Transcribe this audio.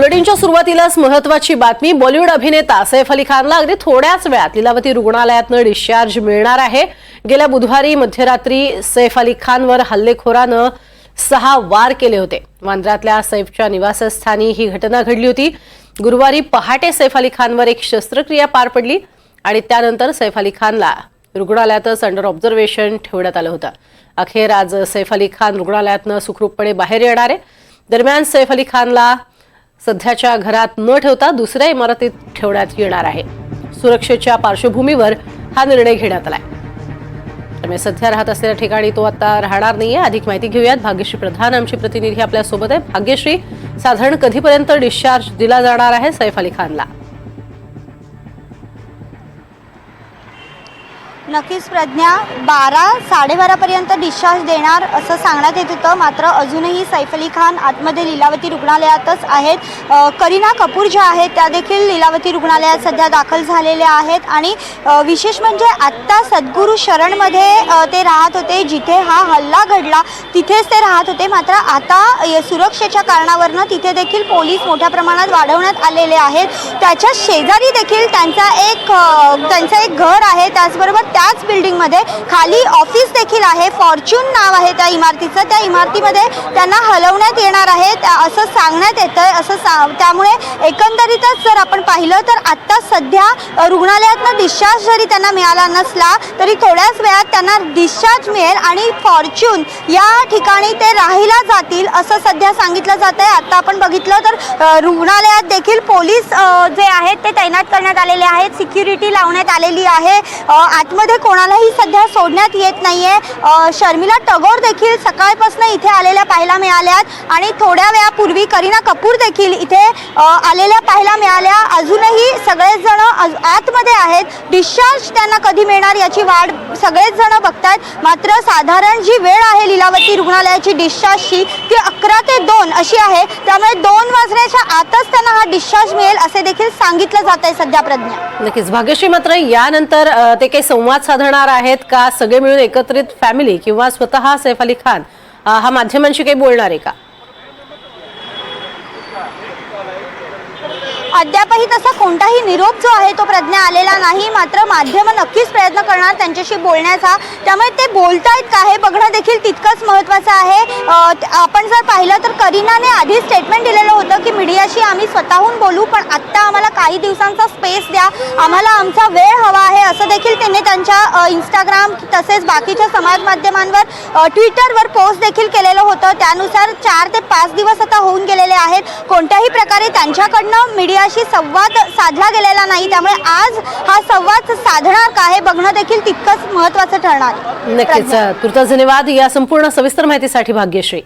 बुलेटिनच्या सुरुवातीलाच महत्वाची बातमी बॉलिवूड अभिनेता सैफ अली खानला अगदी थोड्याच वेळात लिलावती रुग्णालयातनं डिस्चार्ज मिळणार आहे. गेल्या बुधवारी मध्यरात्री सैफ अली खानवर हल्लेखोरानं सहा वार केले होते. वांद्र्यातल्या सैफच्या निवासस्थानी ही घटना घडली होती. गुरुवारी पहाटे सैफ अली खानवर एक शस्त्रक्रिया पार पडली आणि त्यानंतर सैफ अली खानला रुग्णालयातच अंडर ऑब्झर्वेशन ठेवण्यात आलं होतं. अखेर आज सैफ अली खान रुग्णालयातनं सुखरूपपणे बाहेर येणार आहे. दरम्यान सैफ अली खानला सध्याच्या घरात न ठेवता दुसऱ्या इमारतीत ठेवण्यात येणार आहे. सुरक्षेच्या पार्श्वभूमीवर हा निर्णय घेण्यात आलाय. त्यामुळे सध्या राहत असलेल्या ठिकाणी तो आता राहणार नाहीये. अधिक माहिती घेऊयात. भाग्यश्री प्रधान आमची प्रतिनिधी आपल्यासोबत आहे भाग्यश्री साधारण कधीपर्यंत डिस्चार्ज दिला जाणार आहे सैफ अली खानला? नक्कीच प्रज्ञा बारा साडेबारापर्यंत डिस्चार्ज देणार असं सांगण्यात येत होतं. मात्र अजूनही सैफ अली खान आतमध्ये लीलावती रुग्णालयातच आहेत. करीना कपूर ज्या आहेत त्या देखील लीलावती रुग्णालयात सध्या दाखल झालेल्या आहेत. आणि विशेष म्हणजे आत्ता सद्गुरू शरणमध्ये ते राहत होते जिथे हा हल्ला घडला तिथेच ते राहत होते. मात्र आता सुरक्षेच्या कारणावरनं तिथे देखील पोलीस मोठ्या प्रमाणात वाढवण्यात आलेले आहेत. त्याच्या शेजारी देखील त्यांचा एक त्यांचं एक घर आहे. त्याचबरोबर त्याच बिल्डिंगमध्ये खाली ऑफिस देखील आहे. फॉर्च्यून नाव आहे त्या इमारतीचं. त्या इमारतीमध्ये त्यांना हलवण्यात येणार आहे. असं सांगण्यात येतं आहे असं सा त्यामुळे एकंदरीतच जर आपण पाहिलं तर आत्ता सध्या रुग्णालयातनं डिस्चार्ज जरी त्यांना मिळाला नसला तरी थोड्याच वेळात त्यांना डिस्चार्ज मिळेल आणि फॉर्च्यून या ठिकाणी ते राहायला जातील असं सध्या सांगितलं जात आहे आत्ता आपण बघितलं तर रुग्णालयात देखील पोलीस जे आहेत ते तैनात करण्यात आलेले आहेत. सिक्युरिटी लावण्यात आलेली आहे. आतमध्ये मध्ये कोणालाही सध्या सोडण्यात येत नाहीये. शर्मिला टगोर देखील सकाळपासून इथे आलेल्या पाहायला मिळाल्यात आणि थोड्या वेळापूर्वी करीना कपूर देखील इथे आलेल्या पाहायला मिळाल्या. अजूनही सगळेच जण आतमध्ये आहेत. डिस्चार्ज त्यांना कधी मिळणार याची वाट सगळेच जण बघतायत. मात्र साधारण जी वेळ आहे लीलावती रुग्णालयाची डिस्चार्जची ती अकरा ते दोन अशी आहे. त्यामुळे दोन वाजण्याच्या आतच त्यांना हा डिस्चार्ज मिळेल असे देखील सांगितलं जात आहे सध्या प्रज्ञा. नक्कीच. भाग्यश्री मात्र यानंतर ते काही संवाद साधणार आहेत का? सगळे मिळून एकत्रित फॅमिली किंवा स्वतः सैफ अली खान हा माध्यमांशी काही बोलणार आहे का? अद्यापही तसा कोणताही निरोप जो आहे तो प्रज्ञा आलेला नाही. मात्र माध्यम नक्कीच प्रयत्न करणार त्यांच्याशी बोलण्याचा. त्यामुळे ते बोलतायत का हे बघणं देखील तितकंच महत्त्वाचं आहे. आपण जर पाहिलं तर करीनाने आधी स्टेटमेंट दिलेलं होतं की मीडियाशी आम्ही स्वतःहून बोलू पण आत्ता आम्हाला काही दिवसांचा स्पेस द्या. आम्हाला आमचा वेळ हवा आहे असं देखील त्यांनी त्यांच्या इंस्टाग्राम तसेच बाकीच्या समाज माध्यमांवर ट्विटरवर पोस्ट देखील केलेलं होतं. त्यानुसार चार ते पाच दिवस आता होऊन गेलेले आहेत. कोणत्याही प्रकारे त्यांच्याकडनं मीडिया मीडियाशी संवाद साधला गेलेला नाही त्यामुळे आज हा संवाद साधणार का हे बघणं देखील तितकंच महत्त्वाचं ठरणार. नक्कीच. तुर्तास धन्यवाद या संपूर्ण सविस्तर माहितीसाठी भाग्यश्री